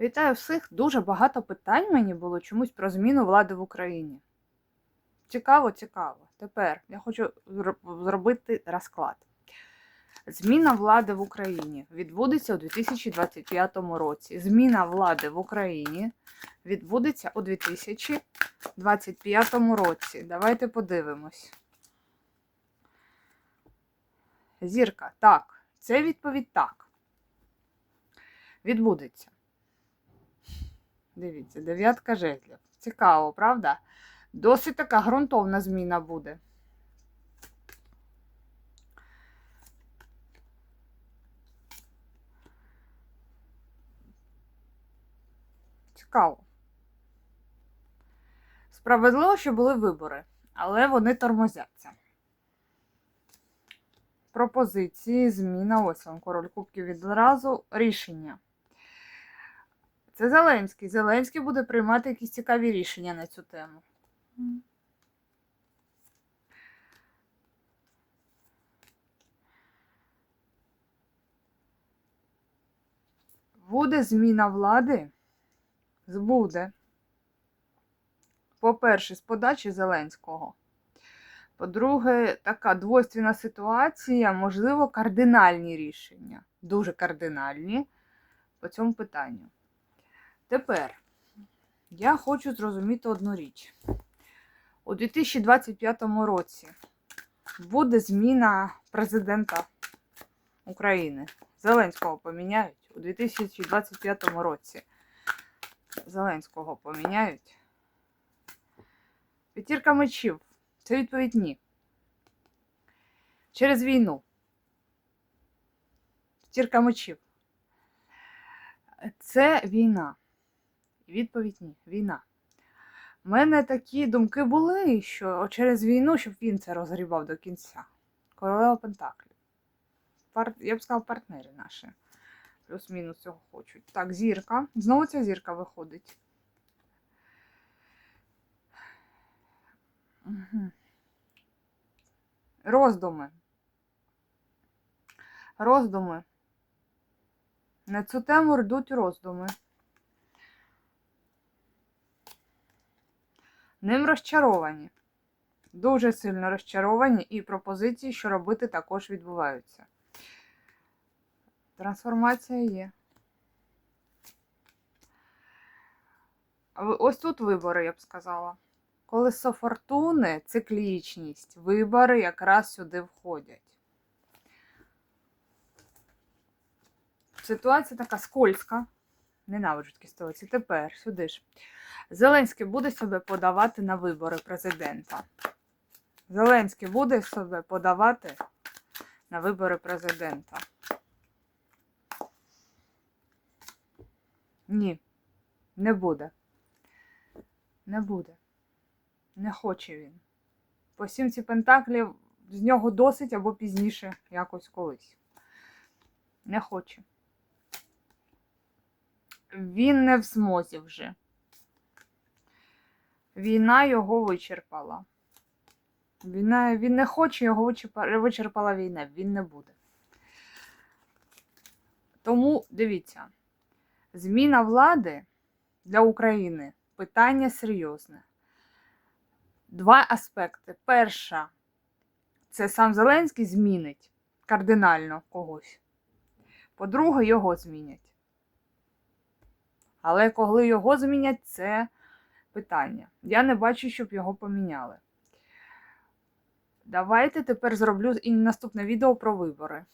Вітаю всіх! Дуже багато питань мені було чомусь про зміну влади в Україні. Цікаво, цікаво. Тепер я хочу зробити розклад. Зміна влади в Україні відбудеться у 2025 році. Зміна влади в Україні відбудеться у 2025 році. Давайте подивимось. Зірка, так, це відповідь так. Відбудеться. Дивіться, дев'ятка жезлів. Цікаво, правда? Досить така ґрунтовна зміна буде. Цікаво. Справедливо, що були вибори, але вони тормозяться. Пропозиції, зміна. Ось вам король кубків відразу. Рішення. Це Зеленський. Зеленський буде приймати якісь цікаві рішення на цю тему. Буде зміна влади? Буде. По-перше, з подачі Зеленського. По-друге, така двойственна ситуація, можливо, кардинальні рішення. Дуже кардинальні по цьому питанню. Тепер я хочу зрозуміти одну річ. У 2025 році буде зміна президента України. Зеленського поміняють у 2025 році. Зеленського поміняють. П'ятірка мечів. Це відповідь ні. Через війну. П'ятірка мечів. Це війна. Відповідь ні. Війна. У мене такі думки були, що через війну, щоб він це розгрібав до кінця. Королева Пентаклів. Пар... Я б сказав, партнери наші. Плюс-мінус цього хочуть. Так, зірка. Знову ця зірка виходить. Угу. Роздуми. Роздуми. На цю тему йдуть роздуми. Ним розчаровані. Дуже сильно розчаровані, і пропозиції, що робити, також відбуваються. Трансформація є. Ось тут вибори, я б сказала. Колесо фортуни, циклічність, вибори якраз сюди входять. Ситуація така скользка. Ненавиджу такі ситуації. Тепер сюди ж. Зеленський буде себе подавати на вибори президента. Зеленський буде себе подавати на вибори президента. Ні, не буде. Не буде. Не хоче він. По сімці пентаклів з нього досить або пізніше якось колись. Не хоче. Він не в змозі вже. Війна його вичерпала. Війна, він не хоче, його вичерпала, війна. Він не буде. Тому дивіться, зміна влади для України питання серйозне. Два аспекти. Перша, це сам Зеленський змінить кардинально когось. По-друге, його змінять. Але коли його змінять, це питання. Я не бачу, щоб його поміняли. Давайте тепер зроблю і наступне відео про вибори.